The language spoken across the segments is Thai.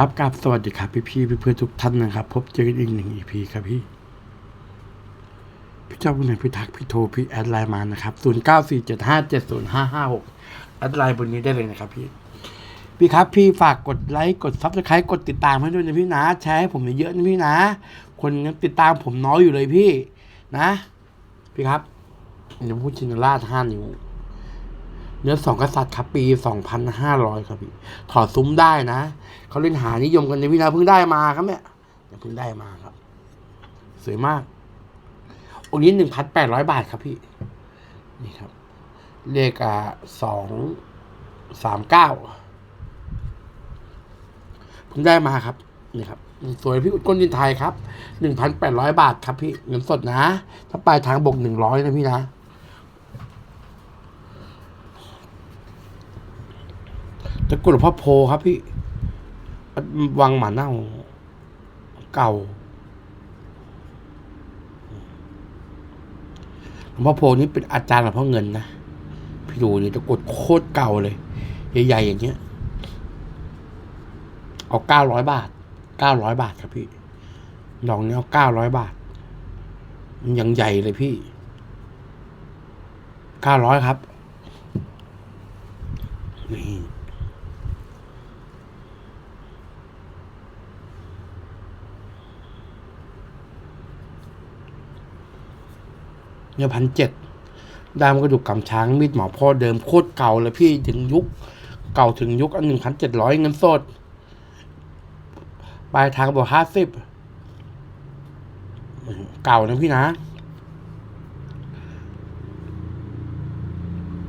ครับกับสวัสดีครับพี่พี่เพื่อนทุกท่านนะครับ พบเจอกันอีกหนึ่งอีพีครับพี่ พี่เจ้าบุญไหนพี่ทักพี่โทรพี่แอดไลน์มานะครับศูนย์เก้าสี่เจ็ดห้าเจ็ดศูนย์ห้าห้าหกแอดไลน์บนนี้ได้เลยนะครับพี่ พี่ครับพี่ฝากกดไลค์กดซับสไครต์กดติดตามให้ด้วยนะพี่นะแชร์ให้ผมเยอะๆนะพี่นะ คนยังติดตามผมน้อยอยู่เลยพี่ นะ พี่ครับเดี๋ยวพูดชินราชห้านิ้ว เนื้อสองกษัตริย์ครับปีสองพันห้าร้อยครับพี่ ถอดซุ้มได้นะเขาเล่นหานิยมกันในพี่นะเพิ่งได้มาครับเนี่ยเพิ่งได้มาครับ สวยมาก องค์นี้หนึ่งพันแปดร้อยบาทครับพี่ นี่ครับ เลขอ่าสองสามเก้าเพิ่งได้มาครับ นี่ครับสวยพี่ก้นดินไทยครับหนึ่งพันแปดร้อยบาทครับพี่เงินสดนะ ถ้าปลายทางบกหนึ่งร้อยนะพี่นะ ตะกรุดหลวงพ่อโพครับพี่ วังหมาเน่า เก่าหลวงพ่อโพนี่เป็นอาจารย์หลวงพ่อเงินนะพี่ดูนี่ตะกรุดโคตรเก่าเลย ใหญ่ๆอย่างเงี้ย เอาเก้าร้อยบาทเก้าร้อยบาทครับพี่ ดอกนี้เอาเก้าร้อยบาท มันยังใหญ่เลยพี่เก้าร้อยครับนี่ เนี่ยพันเจ็ดดามกระดูกกำช้างมีดหมอพ่อเดิมโคตรเก่าเลยพี่ถึงยุค เก่าถึงยุคอันหนึ่งพันเจ็ดร้อยเงินสด ปลายทางบอกห้าสิบเก่านะพี่นะ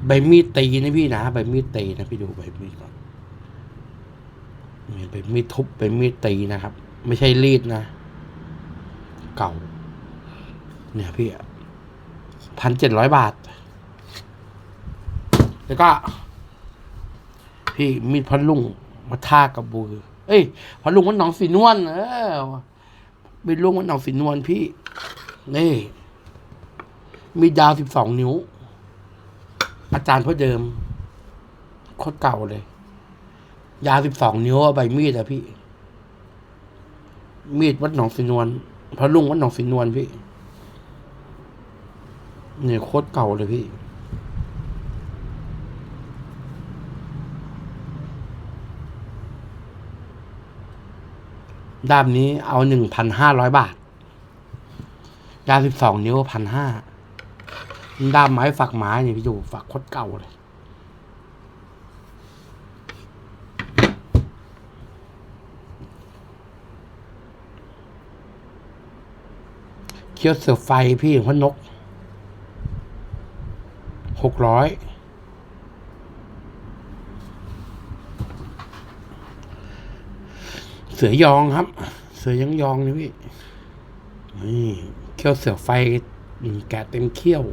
ใบมีดตีนะพี่นะใบมีดตีนะพี่ดูใบมีดก่อนใบมีดทุบใบมีดตีนะครับ ไม่ใช่รีดนะ เก่า เนี่ยพี่ พันเจ็ดร้อยบาท แล้วก็ พี่มีดพันลุงมาท่ากับบือ เอ้ยพันลุงมันหนองสีนวลเออมีดลุงมันหนองสีนวลพี่ นี่ มีดยาวสิบสองนิ้ว อาจารย์พ่อเดิมโคตรเก่าเลย ยาวสิบสองนิ้วอะใบมีดอะพี่ มีดวัดหนองสีนวลพระลุงวัดหนองสีนวลพี่ เนี่ยโคตรเก่าเลยพี่ ด้ามนี้เอาหนึ่งพันห้าร้อยบาท ยาวสิบสองนิ้วพันห้า ด้ามไม้ฝักไม้เนี่ยพี่ดูฝักโคตรเก่าเลยเคี้ยวเสือไฟพี่ของพนก หกร้อยเสือยองครับ เสือยังยองนี่พี่นี่เขี้ยวเสือไฟแกะเต็มเขี้ยว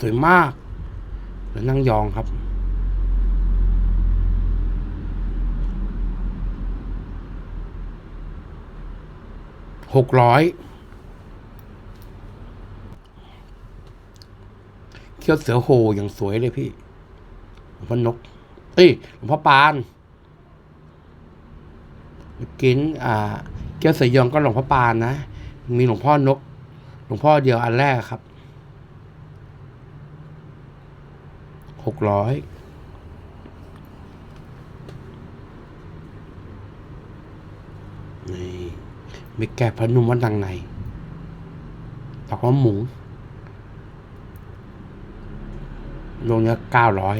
สวยมากแล้วนั่งยองครับหกร้อย เขี้ยวเสือโหอย่างสวยเลยพี่หลวงพ่อนก เอ้ยหลวงพ่อปานกินอ่าเกี้ยวเสือยองก็หลวงพ่อปานนะมีหลวงพ่อนก หลวงพ่อเดียวอันแรกครับหกร้อยนี่มีแกะพระนุ่มวัดดังในดอกว่าหมู ลงเนี้ยเก้าร้อย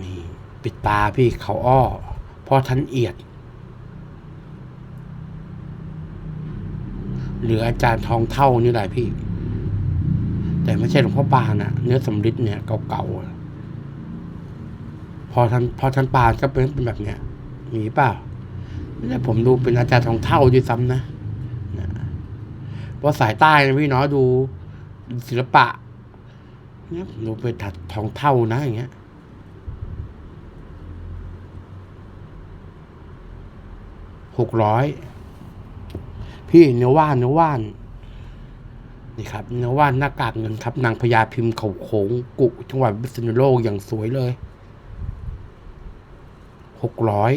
นี่ปิดตาพี่เขาอ้อพ่อท่านเอียด เหลืออาจารย์ทองเท่านี่แหละพี่ แต่ไม่ใช่หลวงพ่อปานอะเนื้อสำริดเนี่ยเก่าๆพอท่านพอท่านปานก็เป็นเป็นแบบเนี้ยมีเปล่านี่ผมดูเป็นอาจารย์ทองเท่าด้วยซ้ำนะ เพราะสายใต้นะพี่เนาะดูศิลปะเนี่ยดูเป็นถัดทองเท่านะอย่างเงี้ยหกร้อยพี่เนื้อว่านเนื้อว่านนี่ครับเนื้อว่านหน้ากากเงินครับ นางพญาพิมพ์เขาโขงกุจังหวัดพิษณุโลกอย่างสวยเลยหกร้อย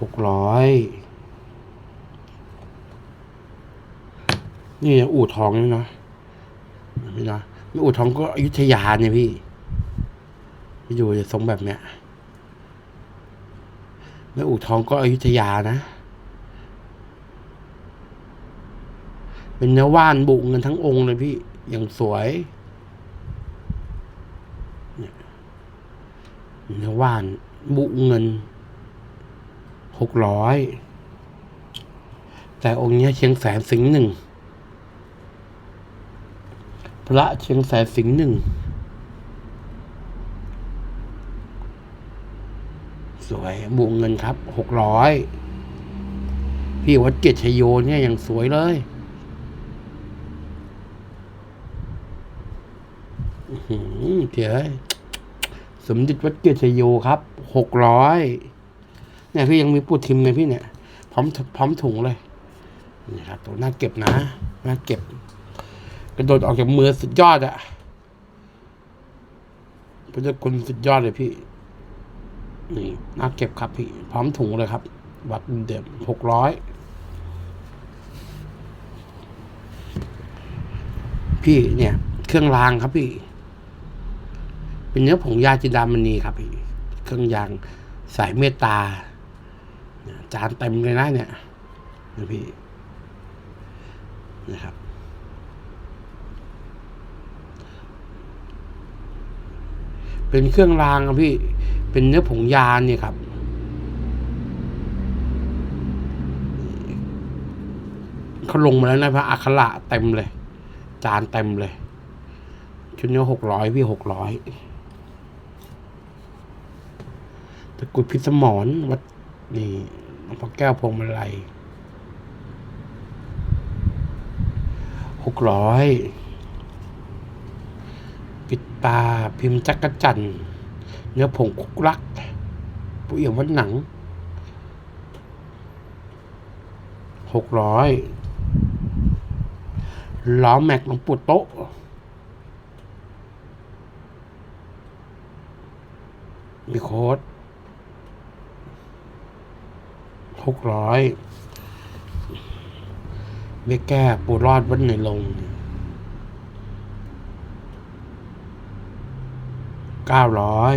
หกร้อย นี่อู่ทองนี่นะพี่นะไม่อู่ทองก็อยุธยาเนี่ยพี่พี่ดูจะทรงแบบเนี้ยไม่อู่ทองก็อยุธยานะ เป็นเนื้อว่านบุกเงินทั้งองค์เลยพี่อย่างสวยเนื้อว่านบุกเงินหกร้อยแต่องค์เนี้ยเชียงแสนสิงห์หนึ่ง พระเชียงแสนสิงห์หนึ่งสวยบุกเงินครับ หกร้อย พี่วัดเกียรติชโยเนี่ยอย่างสวยเลยหืมเจ๋ยสมเด็จวัดเกียรติชโยครับ หกร้อย เนี่ยพี่ยังมีปูทิมเลยพี่เนี่ย พร้อมพร้อมถุงเลย นี่ครับตัวน่าเก็บนะ น่าเก็บ กระโดดออกจากมือสุดยอดอะพระเจ้าคุณสุดยอดเลยพี่ นี่น่าเก็บครับพี่ พร้อมถุงเลยครับ วัดเดิมหกร้อยพี่เนี่ย เครื่องรางครับพี่ เป็นเนื้อผงยาจินดามณีครับพี่ เครื่องยางสายเมตตาจานเต็มเลยนะเนี่ยนะพี่นะครับ เป็นเครื่องรางครับพี่ เป็นเนื้อผงยานเนี่ยครับ เขาลงมาแล้วนะพระอัคระเต็มเลย จานเต็มเลย ชุดนี้หกร้อยพี่หกร้อยตะกุดพิสมรวัดนี่พ่อแก้วพวงมาลัยหกร้อย ปิดตาพิมพ์จักรจันทร์เนื้อผงคุกรักผู้เอี่ยมวัดหนังหกร้อยล้อแม็กหลวงปู่โต๊ะมีโค้ดหกร้อยเบแก้ปูรอดวัดในลง เก้าร้อย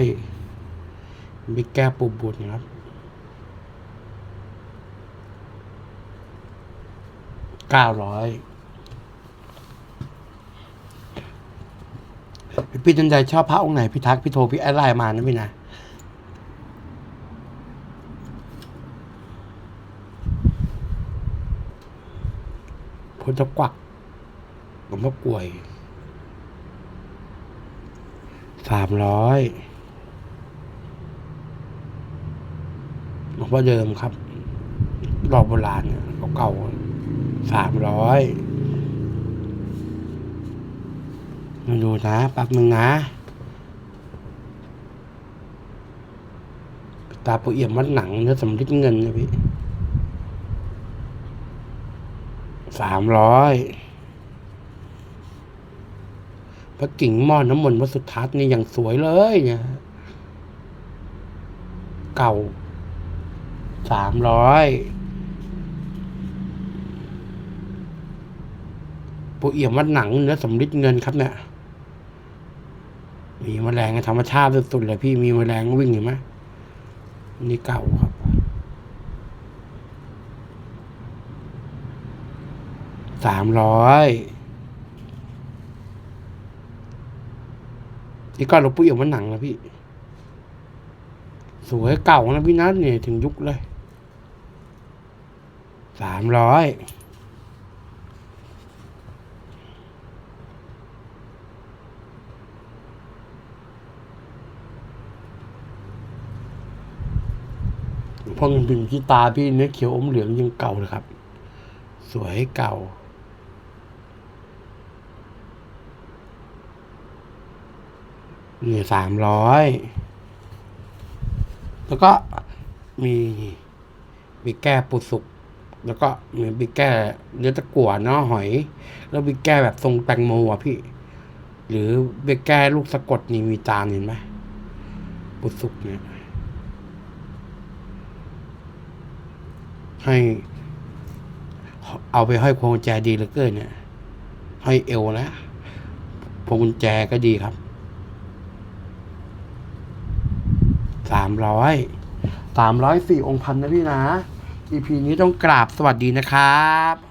เบแก้ปูบุญครับเก้าร้อยพี่จันใจชอบพระองค์ไหน พี่ทัก พี่โทร พี่แอดไลน์มานะพี่นะพุทธกวักหลวงพ่อกลวย สามร้อยหลวงพ่อเดิมครับรอบโบราณเนี่ยเก่าสามร้อยมาดูนะแป๊บนึงนะตาปูเอี่ยมวัดหนังเนื้อสำลิดเงินนะพี่สามร้อย พระกิ่งหม้อน้ำมนต์วัดสุทัศน์นี่อย่างสวยเลยเนี่ยเก่าสามร้อยปูเอี่ยมวัดหนังเนื้อสำลิดเงินครับเนี่ยมีแมลงธรรมชาติสุดๆเลยพี่มีแมลงวิ่งเห็นไหมนี่เก่าครับ สามร้อย นี่ก็หลวงปู่เอี่ยมวัดหนังนะพี่ สวยเก่านะพี่นัทเนี่ยถึงยุคเลย สามร้อยพอเงินพิมพ์ที่ตาพี่เนื้อเขียวอมเหลืองยังเก่าเลยครับ สวยเก่า นี่สามร้อยแล้วก็มีมีแก้ปูสุก แล้วก็มีมีแก้เนื้อตะกั่วเนาะหอย แล้วมีแก้แบบทรงแตงโมอะพี่ หรือมีแก้ลูกสะกดนี่มีจานเห็นไหมบุสุกเนี่ย ให้เอาไปห้อยพวงกุญแจดีเหลือเกินเนี่ยห้อยเอวนะพวงกุญแจก็ดีครับ สามร้อยสามร้อยสี่องค์พันนะพี่นะ EP นี้ต้องกราบสวัสดีนะครับ